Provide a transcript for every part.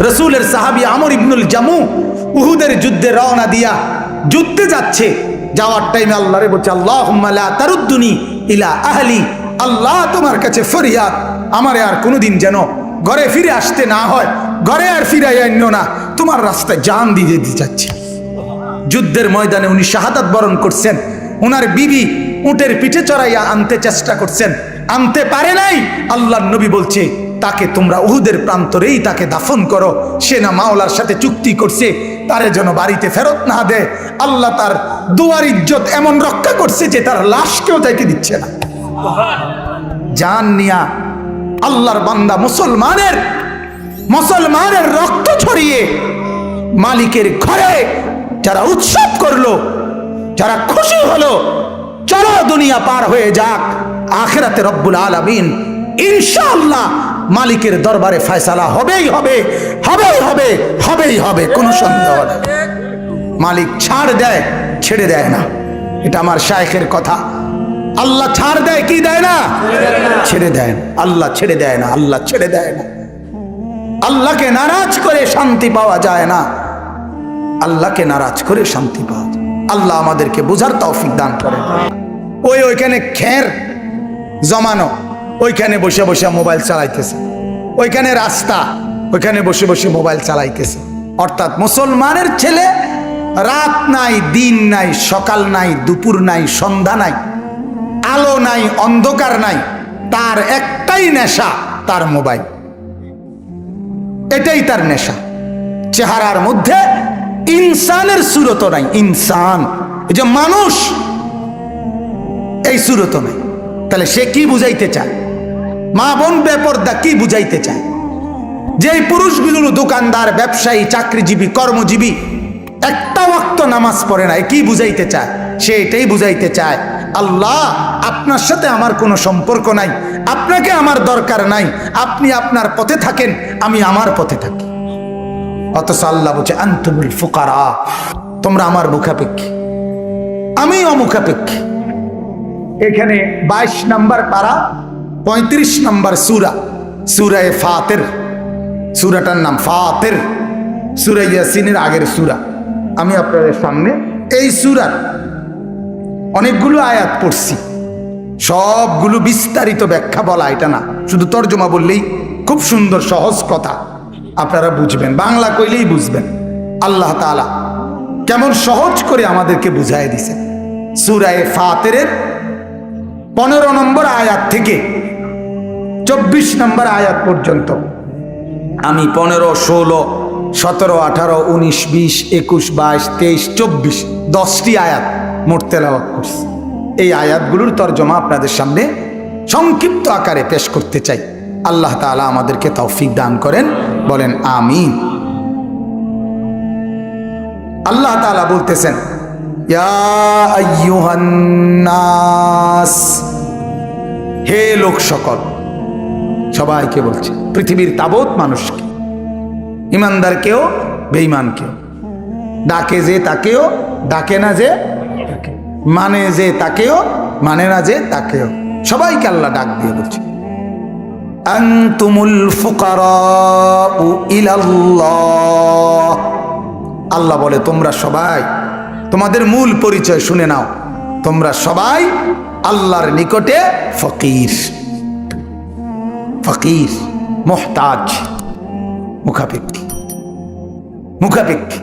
রসুলের সাহাবি আমর ইবনুল জামু উহুদের যুদ্ধে রওনা দিয়া যুদ্ধে যাচ্ছে। যাওয়ার টাইমে আল্লাহরে বলছে আল্লাহ তারুদ্দুনি ইলা আহলি। আল্লাহ তোমার কাছে ফরিয়াদ। আমারে আর কোনোদিন যেন ঘরে ফিরে আসতে না হয়। ঘরে আর ফিরাই আন্য না। তোমার রাস্তায় জান দিয়ে দিতে যাচ্ছে যুদ্ধের ময়দানে উনি শাহাদাত বরণ করছেন। ওনার বিবি উটের পিঠে চড়াইয়া আনতে চেষ্টা করছেন। আনতে পারে নাই আল্লাহ নবী বলছে তাকে তোমরা উহুদের প্রান্তরেই তাকে দাফন করো। সে না মাওলার সাথে চুক্তি করছে, তারে যেন বাড়িতে ফেরত না দেয় আল্লাহ তার দুয়ার ইজ্জত এমন রক্ষা করছে যে তার লাশকেও তাকে দিচ্ছে না। জান নিয়া আল্লাহর বান্দা মুসলমানের মুসলমানের রক্ত ছড়িয়ে মালিকের ঘরে যারা উৎসব করল, যারা খুশি হলো, চলো দুনিয়া পার হয়ে যাক। আখেরাতে রব্বুল আলামিন ইনশাআল্লাহ মালিকের দরবারে ফয়সালা হবেই হবে হবেই হবে হবেই হবে, কোনো সন্দেহ নেই। মালিক ছাড় দেয়, ছেড়ে দেয় না। এটা আমার শায়েখের কথা। আল্লাহ ছাড় দেয়, কি দেয় না? ছেড়ে দেয় না। আল্লাহ ছেড়ে দেয় না, আল্লাহ ছেড়ে দেয় না। আল্লাহকে নারাজ করে শান্তি পাওয়া যায় না। আল্লাহকে নারাজ করে শান্তি পাওয়া যায়। আল্লাহ আমাদেরকে বোঝার তৌফিক দান করে ওই ওইখানে খের জমানো। ওইখানে বসে বসে মোবাইল চালাইতেছে। ওইখানে রাস্তা, ওইখানে বসে বসে মোবাইল চালাইতেছে। অর্থাৎ মুসলমানের ছেলে রাত নাই, দিন নাই, সকাল নাই, দুপুর নাই, সন্ধ্যা নাই, আলো নাই, অন্ধকার নাই, তার একটাই নেশা তার মোবাইল। এটাই তার নেশা। চেহারার মধ্যে ইনসানের সুরত নাই, ইনসান। এই যে মানুষ, এই সুরত নাই। তাহলে সে কি বুঝাইতে চায়? মা বোন বেপর্দা কি বুঝাইতে চায়? যে পুরুষগুলো দোকানদার, ব্যবসায়ী, চাকরিজীবী, কর্মজীবী, একটা ওয়াক্ত নামাজ পড়ে না কি বুঝাইতে চায়? সে এটাই বুঝাইতে চায়, আল্লাহ, আপনার সাথে আমার কোনো সম্পর্ক নাই, আপনাকে আমার দরকার নাই, আপনি আপনার পথে থাকেন, আমি আমার পথে থাকি। অথচ আল্লাহ বলছে, আন্তমুল ফুকারা, তোমরা আমার মুখাপেক্ষী, আমি অমুখাপেক্ষী। এখানে বাইশ নম্বর পারা, পঁয়ত্রিশ নম্বর সুরা, সুরায় ফাতের। সুরাটার নাম ফাতের, সুরা ইয়াসিনের আগের সুরা। আমি আপনাদের সামনে এই সুরার অনেকগুলো আয়াত পড়ছি। সবগুলো বিস্তারিত ব্যাখ্যা বলা এটা না, শুধু তর্জমা বললেই খুব সুন্দর, সহজ কথা। আপনারা বুঝবেন, বাংলা কইলেই বুঝবেন। আল্লাহ তাআলা কেমন সহজ করে আমাদেরকে বুঝাই দিছে সুরায় ফাতেরের পনেরো নম্বর আয়াত থেকে চব্বিশ নম্বর আয়াত পর্যন্ত। আমি পনেরো, ষোলো, সতেরো, আঠারো, উনিশ, বিশ, একুশ, বাইশ, তেইশ, চব্বিশ দশটি আয়াত মোট করছি। এই আয়াতগুলোর তর্জমা আপনাদের সামনে সংক্ষিপ্ত আকারে পেশ করতে চাই। আল্লাহ তাআলা আমাদেরকে তৌফিক দান করেন, বলেন আমিন। আল্লাহ তালা বলতেছেন হে লোক সকল, সবাইকে বলছে, পৃথিবীর তাবৎ মানুষকে ইমানদারকেও বেঈমানকেও ডাকে যে তাকেও, ডাকে না যে। মানে যে তাকেও মানে না যে তাকেও, সবাইকে আল্লাহ ডাক দিয়ে বলছে আল্লাহ বলে, তোমরা সবাই তোমাদের মূল পরিচয় শুনে নাও। তোমরা সবাই আল্লাহর নিকটে ফকির। ফকির, মোহতাজ, মুখাপেক্ষী। মুখাপেক্ষী।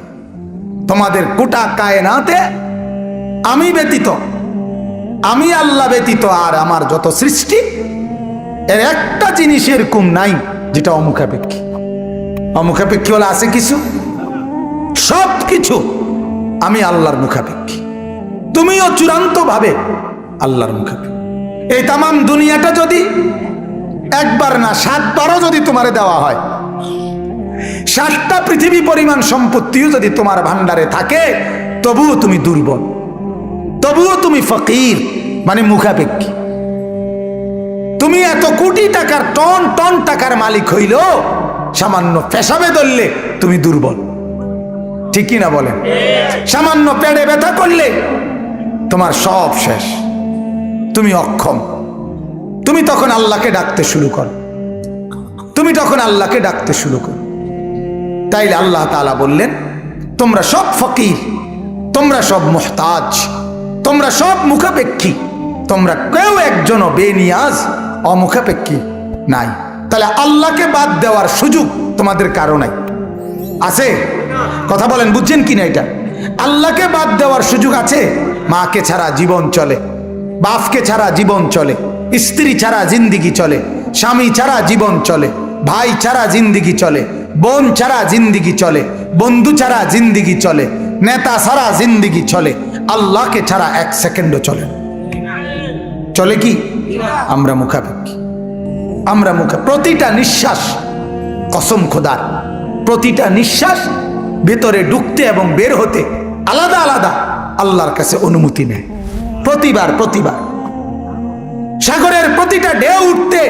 তোমাদের কোটা কায়নাতে আমি ব্যতীত, আমি আল্লাহ ব্যতীত আর আমার যত সৃষ্টি, এর একটা জিনিস এরকম নাই, যেটা অমুখাপেক্ষী। অমুখাপেক্ষী হলে আছে কিছু? সব কিছু আমি আল্লাহর মুখাপেক্ষী। তুমিও চূড়ান্ত ভাবে আল্লাহর মুখাপেক্ষী। এই তাম দুনিয়াটা যদি একবার না, সাতবারও যদি তোমারে দেওয়া হয়, সাতটা পৃথিবী পরিমাণ সম্পত্তিও যদি তোমার ভান্ডারে থাকে, তবুও তুমি দুর্বল, তবুও তুমি ফকির মানে মুখাপেক্ষী। তুমি এত কোটি টাকার, টন টন টাকার মালিক হইল সামান্য পেশাবে ধরলে তুমি দুর্বল। ঠিকই না বলেন সামান্য পেড়ে ব্যথা করলে তোমার সব শেষ। তুমি অক্ষম। তুমি তখন আল্লাহকে ডাকতে শুরু করো। তুমি তখন আল্লাহকে ডাকতে শুরু করো। তাইলে আল্লাহ তাআলা বললেন, তোমরা সব ফকির, তোমরা সব মোহতাজ, তোমরা সব মুখাপেক্ষী, তোমরা কেউ একজনও বেনিয়াজ, অমুখাপেক্ষী নাই। তাহলে আল্লাহকে বাদ দেওয়ার সুযোগ তোমাদের কারও নাই। আছে? কথা বলেন, বুঝছেন কিনা এটা? আল্লাহকে বাদ দেওয়ার সুযোগ আছে? মাকে ছাড়া জীবন চলে, বাপকে ছাড়া জীবন চলে, স্ত্রী ছাড়া জিন্দিগি চলে, স্বামী ছাড়া জীবন চলে, ভাই ছাড়া জিন্দিগি চলে, বোন ছাড়া জিন্দিগি চলে, বন্ধু ছাড়া জিন্দিগি চলে, নেতা ছাড়া জিন্দিগি চলে, আল্লাহকে ছাড়া এক সেকেন্ডও চলে চলে কি? আমরা মুখাপেক্ষী। আমরা মুখে প্রতিটা নিঃশ্বাস কসম খোদার। প্রতিটা নিঃশ্বাস ভেতরে ঢুকতে এবং বের হতে আলাদা আলাদা আল্লাহর কাছে অনুমতি নেয়। প্রতিবার প্রতিবার। সাগরের প্রতিটা ঢেউ উঠতে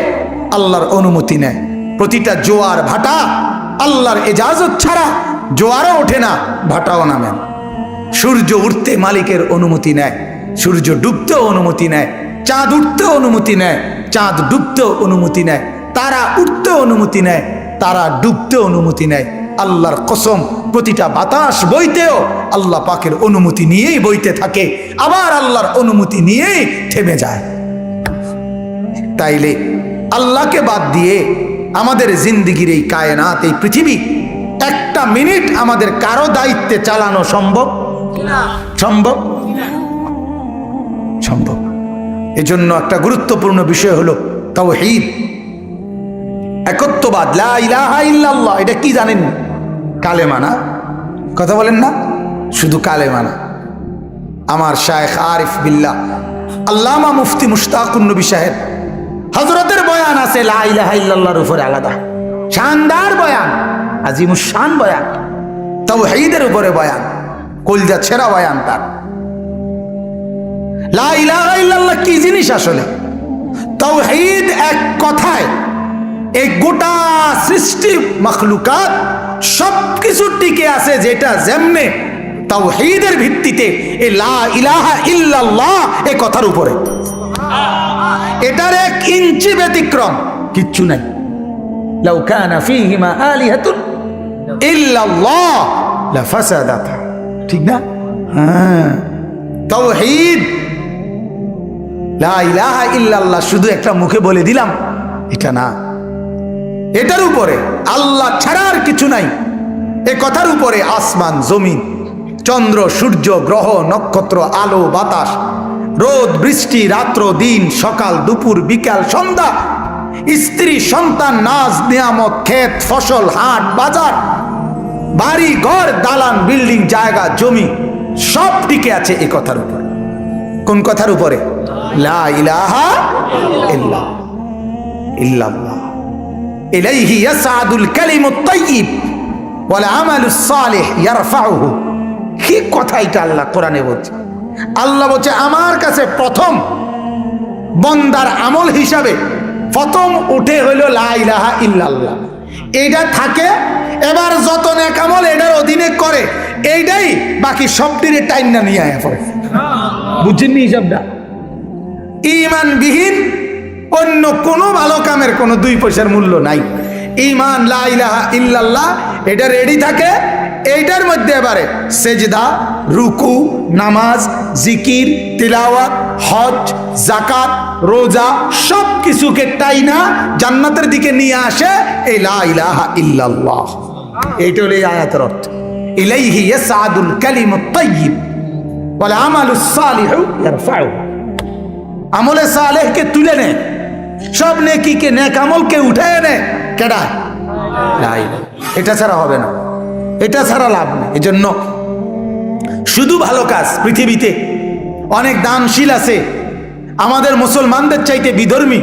আল্লাহর অনুমতি নেয়। প্রতিটা জোয়ার ভাটা আল্লাহর এজাজত ছাড়া জোয়ারও ওঠে না, ভাটাও নামে। সূর্য উঠতে মালিকের অনুমতি নেয়, সূর্য ডুবতেও অনুমতি নেয়, চাঁদ উঠতেও অনুমতি নেয়, চাঁদ ডুবতেও অনুমতি নেয়, তারা উঠতেও অনুমতি নেয়, তারা ডুবতেও অনুমতি নেয়। আল্লাহর কসম, প্রতিটা বাতাস বইতেও আল্লাহ পাকের অনুমতি নিয়েই বইতে থাকে, আবার আল্লাহর অনুমতি নিয়েই থেমে যায়। তাইলে আল্লাহকে বাদ দিয়ে আমাদের জিন্দিগির এই কায়নাত, এই পৃথিবী, একটা মিনিট আমাদের কারও দায়িত্বে চালানো সম্ভব? সম্ভব? সম্ভব। এজন্য একটা গুরুত্বপূর্ণ বিষয় হলো তাওহীদ। একত্ববাদ, লা ইলাহা ইল্লাল্লাহ, এটা কি জানেন? কালেমা না? কথা বলেন না? শুধু কালেমা না। আমার শায়েখ আরিফ বিল্লাহ, আল্লামা মুফতি মুশতাকুন নবী সাহেব হজরতের বয়ান আছে, লা ইলাহা ইল্লাল্লাহর উপরে আলাদা। শানদার বয়ান আজিমুস শান বয়ান, তাওহীদের উপরে বয়ান, কলজা ছেঁড়া বয়ান তার। লা ইলাহা ইল্লাল্লাহ কি জিনিস আসলে? তাওহীদ এক কথায় এই গোটা সৃষ্টি মখলুকাত সব কিছু টিকে আছে যেটা যেমনে তাওহীদের ভিত্তিতে এ লা এ কথার উপরে। এটার এক ইঞ্চি ব্যতিক্রম কিচ্ছু নাই। লাফাসাদাতা। ঠিক না? হ্যাঁ। লা ইলাহা শুধু একটা মুখে বলে দিলাম, এটা না। এটার উপরে আল্লাহ ছাড়া আর কিছু নাই। এ কথার উপরে আসমান, জমিন, চন্দ্র, সূর্য, গ্রহ, নক্ষত্র, আলো, বাতাস, রোদ, বৃষ্টি, রাত্র, দিন, সকাল, দুপুর, বিকাল, সন্ধ্যা, স্ত্রী, সন্তান নাচ নিয়ামত, ক্ষেত, ফসল, হাট, বাজার, বাড়ি, ঘর, দালান, বিল্ডিং, জায়গা, জমি, সব টিকে আছে এ কথার উপর। কোন কথার উপরে? লা ইলাহা ইল্লা ইল্লাল্লাহ। ইলাইহি ইয়াসআদুল কালিমুত তাইয়্যিব ওয়াল আমালুস সালিহ ইয়ারফাউহু। কি কথা এটা আল্লাহ কোরআনে বলছে? আল্লাহ বলছে আমার কাছে প্রথম বন্দার আমল হিসাবে প্রথম উঠে হইল লা ইলাহা ইল্লাল্লাহ। এইটা থাকে এবার যত নেক আমল এটার অধীনে করে এইটাই বাকি সবটির টাইম না নিয়ে আয়া পড়ে। বুঝছেন নি হিসাবটা? ইমানবিহীন অন্য কোনো ভালো কামের কোনো দুই পয়সার মূল্য নাই। ইমান ইল্লাল্লাহ, এটা রেডি থাকে। এইটার মধ্যে এবারে সেজদা, রুকু, নামাজ, জিকির, তিলাওয়াত, হজ জাকাত রোজা সব কিছুকে টাইনা জান্নাতের দিকে নিয়ে আসে এই লা ইলাহা ইল্লাল্লাহ। এইটা হলো এই আয়াতের অর্থ। ইলাইহি ইয়াসআদুল কালিমুত তাইয়্যিব ওয়াল আমালুস সালিহু আমলে সালেহকে তুলে নে। সব নেকিকে নেক আমলকে নে কেডা। এটা ছাড়া হবে না। এটা ছাড়া লাভ নেই। এজন্য শুধু ভালো কাজ পৃথিবীতে। অনেক দানশীল আছে। আমাদের মুসলমানদের চাইতে বিধর্মী,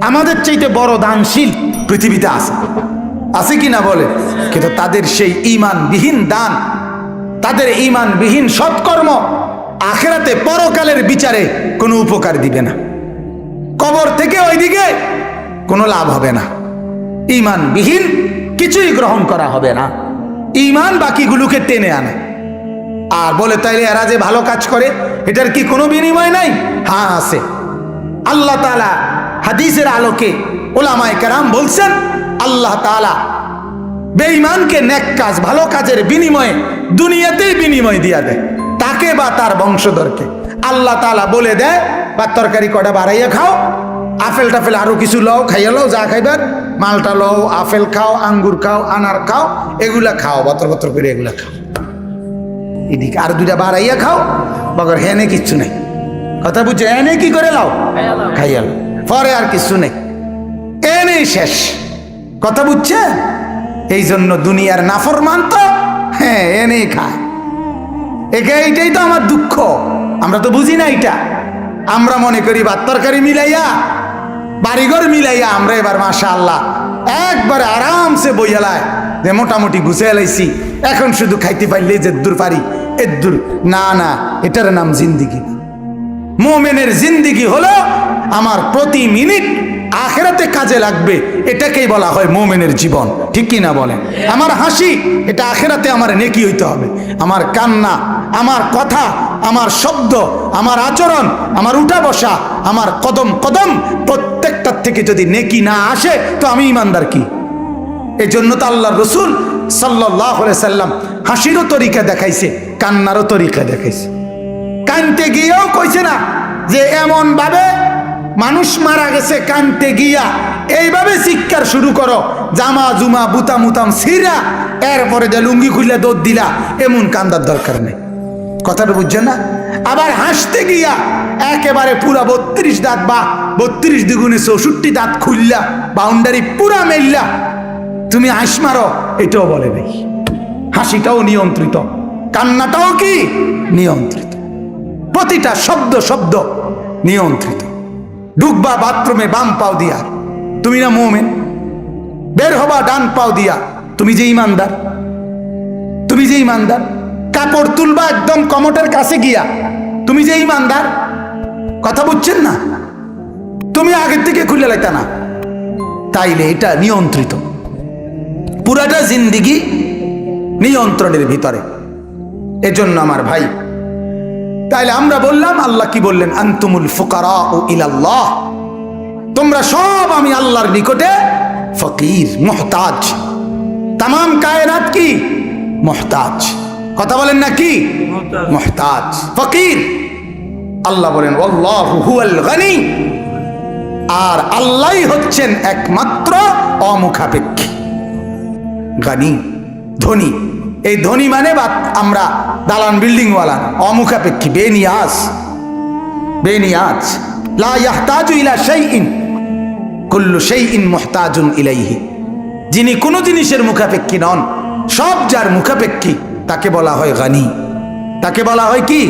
আমাদের চাইতে বড় দানশীল পৃথিবীতে আছে। আছে কি না বলে কিন্তু তাদের সেই ইমানবিহীন দান, তাদের ইমানবিহীন সৎকর্ম আখেরাতে পরকালের বিচারে কোনো উপকার দিবে না। কবর থেকে ওইদিকে কোনো লাভ হবে না। ইমানবিহীন কিছুই গ্রহণ করা হবে না। ইমান বাকিগুলোকে টেনে আনে। আর বলে, তাইলে এরা যে ভালো কাজ করে, এটার কি কোনো বিনিময় নাই? হ্যাঁ আছে। আল্লাহ তালা হাদিসের আলোকে ওলামায় কেরাম বলছেন, আল্লাহ তালা বেঈমানকে নেক কাজ, ভালো কাজের বিনিময়ে দুনিয়াতেই বিনিময় দিয়া দেয়, তাকে বা তার বংশধরকে। আল্লাহ তালা বলে দেয় বা তরকারি কটা বাড়াইয়া খাও আপেল টাফেল আরও কিছু লও খাইয়া লও যা খাইবার মালটা লও আপেল খাও আঙ্গুর খাও আনার খাও এগুলা খাও বতর বতর করে এগুলা খাও। এদিকে আর দুইটা বাড়াইয়া খাও বগর হেনে কিচ্ছু নেই। কথা বুঝছ? এনে কি করে লাও? খাইয়া লাও। পরে আর কিছু নেই। এনেই শেষ। কথা বুঝছে? এই জন্য দুনিয়ার নাফরমান তো হ্যাঁ এনেই খায়। একে এইটাই তো আমার দুঃখ। আমরা তো বুঝি না এটা আমরা মনে করি ভাত তরকারি মিলাইয়া, বাড়িঘর মিলাইয়া আমরা এবার মাসা আল্লাহ একবার আরামসে বইয়ালায় যে মোটামুটি গুছে এলাইছি এখন শুধু খাইতে পারলে যে দূর পারি, এদ্দুর। না না, এটার নাম জিন্দিগি মোমেনের জিন্দিগি হলো আমার প্রতি মিনিট আখেরাতে কাজে লাগবে, এটাকেই বলা হয় মোমেনের জীবন। ঠিক কি না বলেন? আমার হাসি, এটা আখেরাতে আমার নেকি হইতে হবে। আমার কান্না, আমার কথা, আমার শব্দ, আমার আচরণ, আমার উঠা বসা, আমার কদম কদম, প্রত্যেকটার থেকে যদি নেকি না আসে, তো আমি ইমানদার কি? এই জন্য তো আল্লাহ রসুল সাল্লাহ সাল্লাম হাসিরও তরিকা দেখাইছে, কান্নারও তরিকা দেখাইছে। কানতে গিয়েও কইছে না যে এমন ভাবে মানুষ মারা গেছে, কানতে গিয়া। এইভাবে চিৎকার শুরু করো। জামা, জুমা বুতা মুতাম সিরা। এরপরে যে লুঙ্গি খুললে দৌড় দিলা, এমন কান্দার দরকার নেই। কথাটা বুঝছেন না? আবার হাসতে গিয়া একেবারে পুরা বত্রিশ দাঁত বা বত্রিশ দ্বিগুণে চৌষট্টি দাঁত খুললা বাউন্ডারি পুরা মেললা। তুমি হাস মারো, এটাও বলে নেই। হাসিটাও নিয়ন্ত্রিত, কান্নাটাও কি? নিয়ন্ত্রিত। প্রতিটা শব্দ শব্দ নিয়ন্ত্রিত। ঢুকবা বাথরুমে, বাম পাও দিয়া। তুমি না মোমেন? বের হবা ডান পাও দিয়া। তুমি যে ইমানদার? তুমি যে ইমানদার? কাপড় তুলবা একদম কমটের কাছে গিয়া। তুমি যে ইমানদার? কথা বুঝছেন না? তুমি আগের থেকে খুলে লাইতা না। তাইলে এটা নিয়ন্ত্রিত। পুরাটা জিন্দিগি নিয়ন্ত্রণের ভিতরে। এজন্য আমার ভাই তাইলে আমরা বললাম, আল্লাহ কি বললেন? আন্তুমুল ফুকারা ও ইলাল্লাহ। তোমরা সব আমি আল্লাহর নিকটে ফকির, মোহতাজ। তাম কায়নাত কি? মোহতাজ। কথা বলেন না কি? মোহতাজ। ফকির। আল্লাহ বলেন আল্লাহু গনি। আর আল্লাহই হচ্ছেন একমাত্র অমুখাপেক্ষী। গানি, ধনী। এই ধনী মানে বা আমরা দালান বিল্ডিং ওয়ালা অমুখাপেক্ষী, বেনিয়াজ বেনিয়াজ। লা ইয়াহতাজু ইলা শাইইন, কুল্লু শাইইন মুহতাজুন ইলাইহি। যিনি কোনো জিনিসের মুখাপেক্ষী নন, সব যার মুখাপেক্ষী, তাকে বলা হয় গানি। তাকে বলা হয় কি?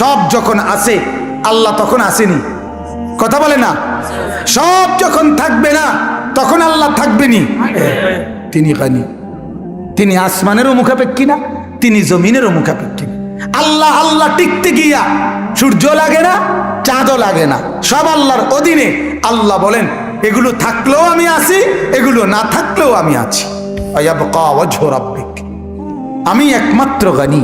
সব যখন আসে আল্লাহ তখন আসেনি। কথা বলে না? সব যখন থাকবে না, তখন আল্লাহ থাকবেনি তিনি গানি। তিনি আসমানেরও মুখাপেক্ষী না, তিনি জমিনেরও মুখাপেক্ষী আল্লাহ আল্লাহ টিকতে গিয়া সূর্য লাগে না, চাঁদও লাগে না। সব আল্লাহর অধীনে আল্লাহ বলেন, এগুলো থাকলেও আমি আছি, এগুলো না থাকলেও আমি আছি। আমি একমাত্র গানি।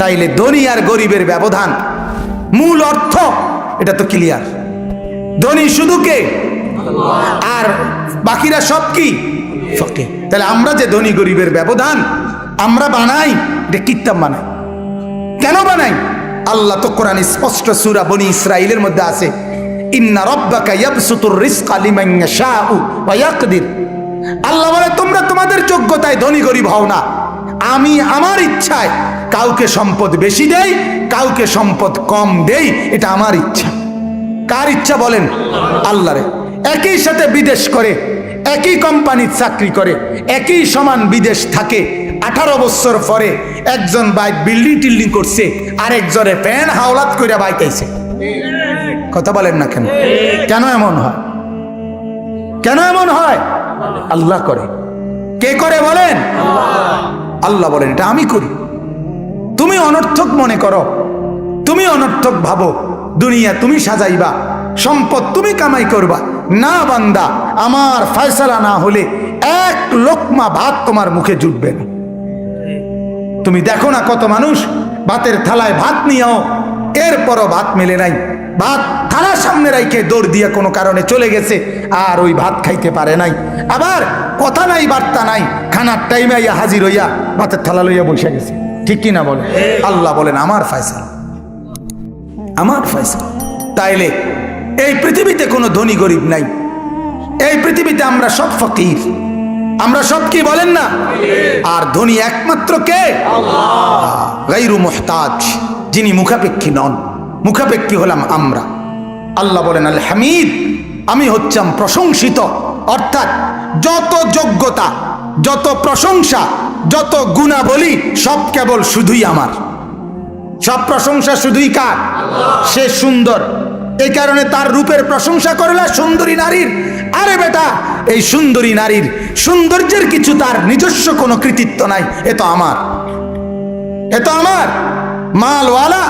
তাইলে ধনী আর গরিবের ব্যবধান মূল অর্থ, এটা তো ক্লিয়ার ধনী শুধু কে? আর বাকিরা সব কি? ফকির। তাহলে আমরা যে ধনী গরিবের ব্যবধান, আমরা বানাই এটা কিতাব বানাই। কেন বানাই? আল্লাহ তো কোরআন স্পষ্ট সূরা বনি ইসরাইলের মধ্যে আছে আল্লাহ বলে, তোমরা তোমাদের যোগ্যতায় ধনী গরিব হও না। আমি আমার ইচ্ছায় কাউকে সম্পদ বেশি দেই, কাউকে সম্পদ কম দেই, এটা আমার ইচ্ছা। কার ইচ্ছা বলেন? আল্লাহরে। একই সাথে বিদেশ করে একই কোম্পানির চাকরি করে, একই সমান বিদেশ থাকে। আঠারো বছর পরে একজন বাইক বিল্ডিং টিল্ডিং করছে, আরেকজনে প্যান হাওলাত করে বাইকাইছে কথা বলেন না কেন? কেন এমন হয়? কেন এমন হয়? আল্লাহ করে। কে করে বলেন? আল্লাহ বলেন, এটা আমি করি। তুমি অনর্থক মনে করো। তুমি অনর্থক ভাবো। দুনিয়া তুমি সাজাইবা। সম্পদ তুমি কামাই করবা। না বান্দা, আমার ফয়সালা না হলে এক লোকমা ভাত তোমার মুখে জুটবে না। তুমি দেখো না কত মানুষ ভাতের থালায় ভাত নিয়েও, এরপরও ভাত মেলে নাই। ভাত থালা সামনে রাইখে দৌড় দিয়ে কোনো কারণে চলে গেছে, আর ওই ভাত খাইতে পারে নাই। আবার কথা নাই, বার্তা নাই, খানার টাইমে আইয়া হাজির হইয়া ভাতের থালা লইয়া বসে গেছে। ঠিক কি না বলে আল্লাহ বলেন, আমার ফয়সালা। আমার ফয়সালা। তাইলে এই পৃথিবীতে কোনো ধনী গরিব নাই। এই পৃথিবীতে আমরা সব ফকির। আমরা সব কি বলেন না? আর ধনী একমাত্র কে? গাইরু মোহতাজ, যিনি মুখাপেক্ষী নন। মুখাপেক্ষী হলাম আমরা। আল্লাহ বলেন আল হামিদ আমি হচ্ছাম প্রশংসিত। অর্থাৎ যত যোগ্যতা, যত প্রশংসা, যত গুণাবলী, সব কেবল শুধুই আমার। সব প্রশংসা শুধুই কার? সে সুন্দর। এই কারণে তার রূপের প্রশংসা করলা সুন্দরী নারীর। আরে বেটা, এই সুন্দরী নারীর সৌন্দর্যের কিছু তার নিজস্ব কোনো কৃতিত্ব নাই, এ তো আমার। এ তো আমার। মালওয়ালা,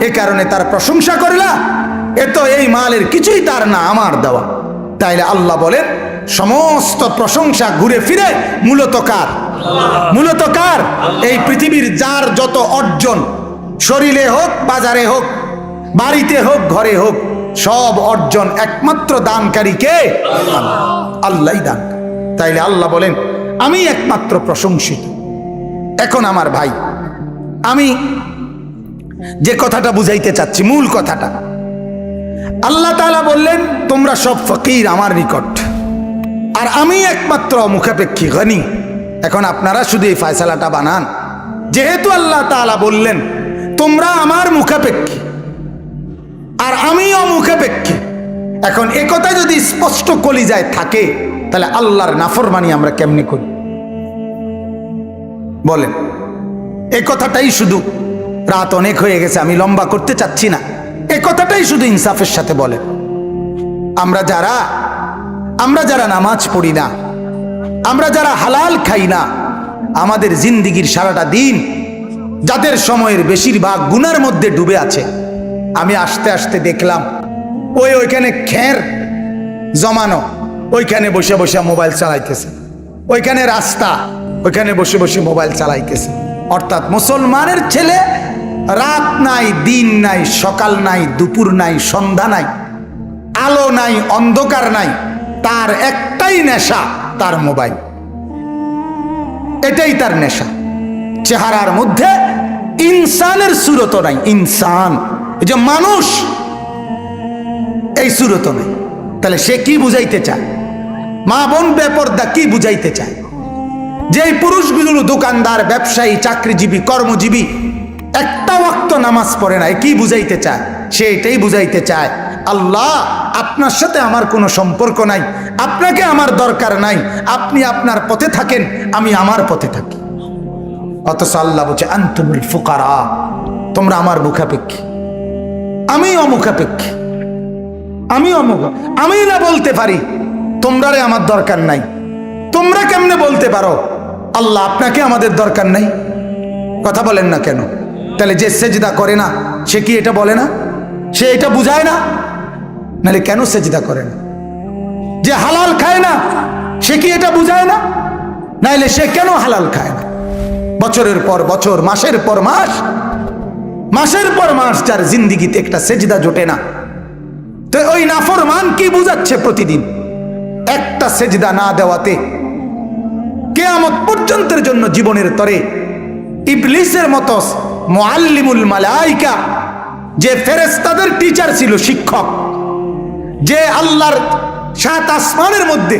এ কারণে তার প্রশংসা করলা, এ তো এই মালের কিছুই তার না, আমার দেওয়া। তাইলে আল্লাহ বলেন, সমস্ত প্রশংসা ঘুরে ফিরে মূলত কার? মূলত কার? এই পৃথিবীর যার যত অর্জন, শরীরে হোক, বাজারে হোক বাড়িতে হোক, ঘরে হোক, সব অর্জন একমাত্র দানকারী কে? আল্লাহ। দান। তাইলে আল্লাহ বলেন, আমি একমাত্র প্রশংসিত। এখন আমার ভাই, আমি যে কথাটা বুঝাইতে চাচ্ছি, মূল কথাটা। আল্লাহ তাআলা বললেন, তোমরা সব ফকির আমার নিকট। আর আমি একমাত্র মুখাপেক্ষী গনি এখন আপনারা শুধু এই ফয়সালাটা বানান। যেহেতু আল্লাহ তাআলা বললেন, তোমরা আমার মুখাপেক্ষী। আর আমিও মুখাপেক্ষী। এখন এ কথা যদি স্পষ্ট কলিজায় থাকে, তাহলে আল্লাহর নাফরমানি আমরা কেমনি করি? বলেন, এ কথাটাই শুধু রাত অনেক হয়ে গেছে, আমি লম্বা করতে চাচ্ছি না। এ কথাটাই শুধু ইনসাফের সাথে বলেন। আমরা যারা আমরা যারা নামাজ পড়ি না, আমরা যারা হালাল খাই না, আমাদের জিন্দিগির সারাটা দিন যাদের সময়ের বেশিরভাগ গুনার মধ্যে ডুবে আছে আমি আস্তে আস্তে দেখলাম, ওই ওইখানে খের জমানো, ওইখানে বসে বসে মোবাইল চালাইতেছে। ওইখানে রাস্তা, ওইখানে বসে বসে মোবাইল চালাইতেছে। অর্থাৎ মুসলমানের ছেলে রাত নাই, দিন নাই, সকাল নাই, দুপুর নাই, সন্ধ্যা নাই, আলো নাই, অন্ধকার নাই, তার একটাই নেশা, তার মোবাইল। এটাই তার নেশা। চেহারার মধ্যে ইনসানের সুরত নাই, ইনসান। যে মানুষ এই সুরত নাই তাহলে সে কি বুঝাইতে চায়? মা বোন বেপর্দা কি বুঝাইতে চায়? যে এই পুরুষগুলো দোকানদার, ব্যবসায়ী, চাকরিজীবী, কর্মজীবী একটা ওয়াক্ত নামাজ পড়ে না কি বুঝাইতে চায়? সে এটাই বুঝাইতে চায়, আল্লাহ, আপনার সাথে আমার কোনো সম্পর্ক নাই, আপনাকে আমার দরকার নাই, আপনি আপনার পথে থাকেন, আমি আমার পথে থাকি। অথচ আল্লাহ বলছে, আন্তমুল ফুকারা, তোমরা আমার মুখাপেক্ষী। আমি অমুখাপেক্ষী। আমি অমুখ। আমি না বলতে পারি, তোমরারে আমার দরকার নাই। তোমরা কেমনে বলতে পারো? আল্লাহ আপনাকে আমাদের দরকার নাই। কথা বলেন না কেন? তাহলে যে সেজদা করে না, সে কি এটা বলে না? সে এটা বুঝায় না? নাহলে কেন সেজদা করে না? যে হালাল খায় না, সে কি এটা বুঝায় না? নাইলে সে কেন হালাল খায় না? বছরের পর বছর, মাসের পর মাস মাসের পর মাস যার জিন্দিগিতে একটা সেজদা জোটে না। তো ওই নাফরমান কি বুঝাচ্ছে প্রতিদিন? একটা সেজদা না দেওয়াতে কেয়ামত পর্যন্তের জন্য জীবনের তরে ইবলিসের মতো মোয়াল্লিমুল মালাইকা, যে ফেরেস্তাদের টিচার ছিল শিক্ষক, যে আল্লাহর সাত আসমানের মধ্যে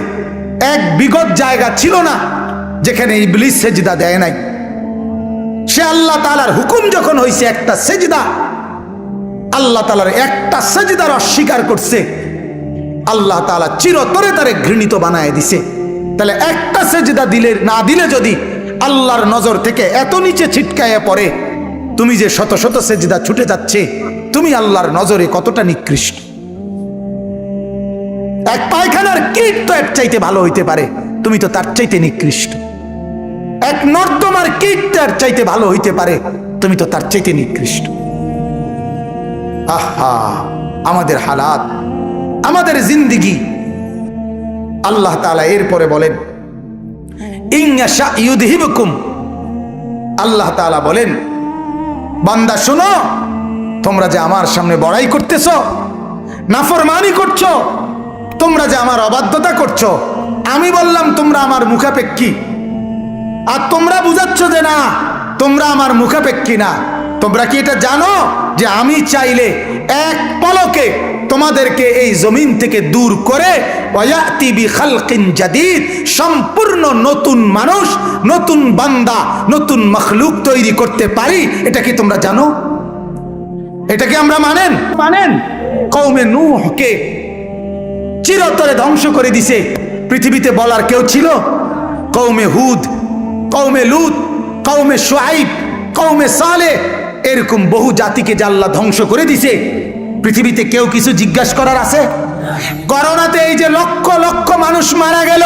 এক বিগত জায়গা ছিল না, যেখানে ইবলিস সেজদা দেয় নাই। সে আল্লাহ তালার হুকুম যখন হয়েছে একটা সেজদা, আল্লাহ তালার একটা সেজদার অস্বীকার করছে, আল্লাহ তালা চিরতরে তারে ঘৃণিত বানায় দিছে। তাহলে একটা সেজদা দিলে, না দিলে যদি আল্লাহর নজর থেকে এত নিচে ছিটকায় পড়ে, তুমি যে শত শত সেজদা ছুটে যাচ্ছে, তুমি আল্লাহর নজরে কতটা নিকৃষ্ট? এক পায়খানার কীট তো এক চাইতে ভালো হইতে পারে, তুমি তো তার চাইতে নিকৃষ্ট। এক নর্দমার কীট চাইতে ভালো হইতে পারে, তুমি তো তার চাইতে নিকৃষ্ট। আহা, আমাদের হালাত, আমাদের জিন্দিগি। আল্লাহ তালা এরপরে বলেন ইউদহিবকুম। আল্লাহ তালা বলেন, বান্দা, শোনো, তোমরা যে আমার সামনে বড়াই করতেছ, নাফরমানি করছ, তোমরা যে আমার অবাধ্যতা করছ, আমি বললাম তোমরা আমার মুখাপেক্ষী। আর তোমরা বুঝাচ্ছ যে না তোমরা আমার মুখাপেক্ষী না। তোমরা কি এটা জানো যে আমি চাইলে এক পলকে তোমাদেরকে এই জমিন থেকে দূর করে জাদিদ সম্পূর্ণ নতুন মানুষ নতুন বান্দা নতুন মখলুক তৈরি করতে পারি? এটা কি তোমরা জানো? এটা কি আমরা মানেন? মানেন। কৌমে নূহকে চিরতরে ধ্বংস করে দিছে। পৃথিবীতে বলার কেউ ছিল? কৌমে হুদ কৌমে লুত কৌমে সোয়াইব কৌমে সালে, এরকম বহু জাতিকে জাল্লা ধ্বংস করে দিছে, পৃথিবীতে কেউ কিছু জিজ্ঞাসা করার আছে? করোনাতে এই যে লক্ষ লক্ষ মানুষ মারা গেল